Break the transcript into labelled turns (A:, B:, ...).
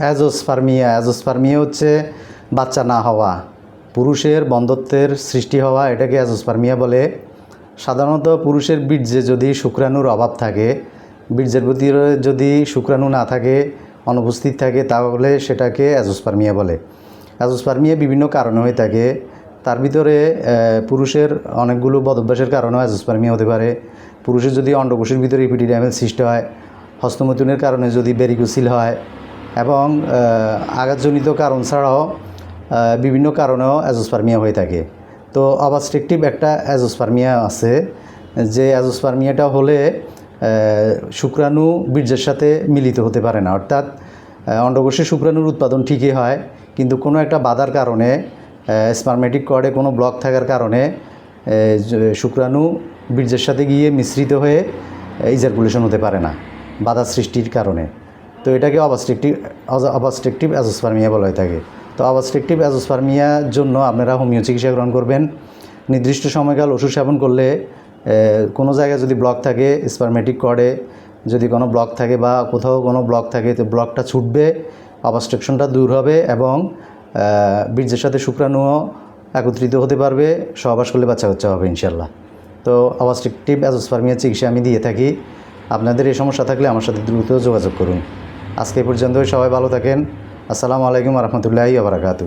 A: Azoospermia. Azoospermia হচ্ছে বাচ্চা না হওয়া, পুরুষের বন্ধত্বের সৃষ্টি হওয়া, এটাকে অ্যাজোস্পার্মিয়া বলে। সাধারণত পুরুষের বীর্যে যদি শুক্রাণুর অভাব থাকে, বীর্যের প্রতি যদি শুক্রাণু না থাকে, অনুপস্থিত থাকে, তাহলে সেটাকে অ্যাজোস্পার্মিয়া বলে। অ্যাজোস্পার্মিয়া বিভিন্ন কারণে হয়ে থাকে। তার ভিতরে পুরুষের অনেকগুলো বদভ্যাসের কারণেও অ্যাজোস্পার্মিয়া হতে পারে। পুরুষের যদি অন্ডকোষের ভিতরে ইপিডিডাইমেল সৃষ্টি হয়, হস্তমৈথুনের কারণে যদি বেরিকুসিল হয় এবং আঘাতজনিত কারণ ছাড়াও বিভিন্ন কারণেও অ্যাজোস্পার্মিয়া হয়ে থাকে। তো অবাস্ট্রিকটিভ একটা অ্যাজোস্পার্মিয়া আছে, যে অ্যাজোস্পার্মিয়াটা হলে শুক্রাণু বীর্যের সাথে মিলিত হতে পারে না। অর্থাৎ অন্ডকোষে শুক্রাণুর উৎপাদন ঠিকই হয়, কিন্তু কোনো একটা বাধার কারণে স্পারমেটিক কর্ডে কোনো ব্লক থাকার কারণে শুক্রাণু বীর্যের সাথে গিয়ে মিশ্রিত হয়ে ইজারকুলেশন হতে পারে না, বাধা সৃষ্টির কারণে। তো এটাকে অবাস্ট্রিকটিভ অবাস্ট্রিকটিভ অ্যাজোস্পার্মিয়া বলা হয়ে থাকে। তো অবাস্ট্রিকটিভ অ্যাজোস্পার্মিয়ার জন্য আপনারা হোমিও চিকিৎসা গ্রহণ করবেন। নির্দিষ্ট সময়কাল ওষুধ সেবন করলে কোনো জায়গায় যদি ব্লক থাকে স্পারমেটিক কর্ডে যদি কোনো ব্লক থাকে বা কোথাও কোনো ব্লক থাকে, তো ব্লকটা ছুটবে অবস্ট্রাকশনটা দূর হবে এবং বীর্যের সাথে শুক্রাণুও একত্রিত হতে পারবে সহবাস করলে বাচ্চা বাচ্চা হবে ইনশাল্লাহ তো অবস্ট্রাকটিভ অ্যাজোস্পার্মিয়ার চিকিৎসা আমি দিয়ে থাকি। আপনাদের এই সমস্যা থাকলে আমার সাথে দ্রুত যোগাযোগ করুন। আজকে পর্যন্ত সবাই ভালো থাকেন। আসসালামু আলাইকুম রহমতুল্লাহি আবরাকাতু